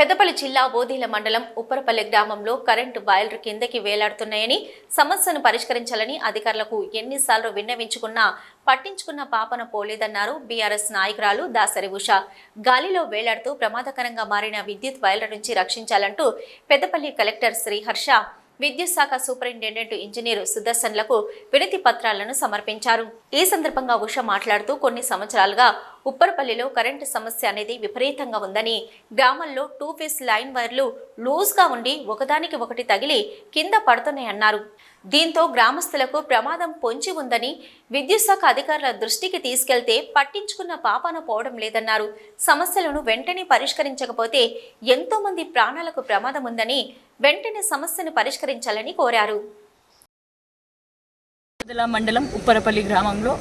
పెద్దపల్లి జిల్లా బోధిల మండలం ఉప్పరపల్లి గ్రామంలో కరెంటు వైర్లు కిందకి వేలాడుతున్నాయని సమస్యను పరిష్కరించాలని అధికారులకు ఎన్నిసార్లు విన్నవించుకున్నా పట్టించుకున్న పాపన పోలేదన్నారు బీఆర్ఎస్ నాయకురాలు దాసరి ఉష. గాలిలో వేలాడుతూ ప్రమాదకరంగా మారిన విద్యుత్ వైర్ల నుంచి రక్షించాలంటూ పెద్దపల్లి కలెక్టర్ శ్రీహర్ష విద్యుత్ శాఖ సూపరింటెండెంట్ ఇంజనీర్ సుదర్శన్లకు వినతి పత్రాలను సమర్పించారు. ఈ సందర్భంగా ఉష మాట్లాడుతూ కొన్ని సంవత్సరాలుగా ఉప్పరపల్లిలో కరెంటు సమస్య అనేది విపరీతంగా ఉందని గ్రామంలో టూ ఫేస్ లైన్ వైర్లు లూజ్గా ఉండి ఒకదానికి ఒకటి తగిలి కింద పడుతున్నాయన్నారు. దీంతో గ్రామస్తులకు ప్రమాదం పొంచి ఉందని విద్యుత్ శాఖ అధికారుల దృష్టికి తీసుకెళ్తే పట్టించుకున్న పాపాన పోవడం లేదన్నారు. సమస్యలను వెంటనే పరిష్కరించకపోతే ఎంతోమంది ప్రాణాలకు ప్రమాదం ఉందని వెంటనే సమస్యను పరిష్కరించాలని కోరారు. మండలం ఉప్పరపల్లి గ్రామంలో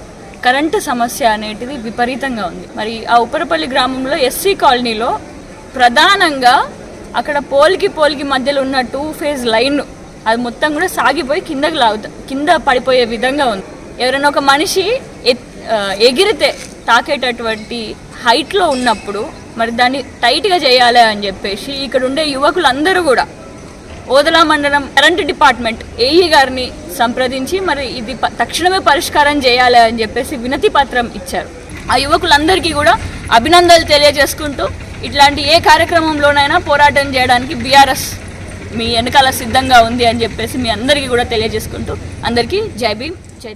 కరెంటు సమస్య అనేటిది విపరీతంగా ఉంది. మరి ఆ ఉపరపల్లి గ్రామంలో ఎస్సీ కాలనీలో ప్రధానంగా అక్కడ పోల్కి పోల్కి మధ్యలో ఉన్న టూ ఫేజ్ లైన్ అది మొత్తం కూడా సాగిపోయి కిందకి లాగుతా కింద పడిపోయే విధంగా ఉంది. ఎవరైనా ఒక మనిషి ఎత్- ఎగిరితే తాకేటటువంటి హైట్లో ఉన్నప్పుడు మరి దాన్ని టైట్గా చేయాలి అని చెప్పేసి ఇక్కడ ఉండే యువకులందరూ కూడా ఓదలా మండలం కరెంట్ డిపార్ట్మెంట్ ఏఈ గారిని సంప్రదించి మరి ఇది తక్షణమే పరిష్కారం చేయాలి అని చెప్పేసి వినతి పత్రం ఇచ్చారు. ఆ యువకులందరికీ కూడా అభినందనలు తెలియజేసుకుంటూ ఇట్లాంటి ఏ కార్యక్రమంలోనైనా పోరాటం చేయడానికి బీఆర్ఎస్ మీ వెనకాల సిద్ధంగా ఉంది అని చెప్పేసి మీ అందరికీ కూడా తెలియజేసుకుంటూ అందరికీ జై భీమ్ జై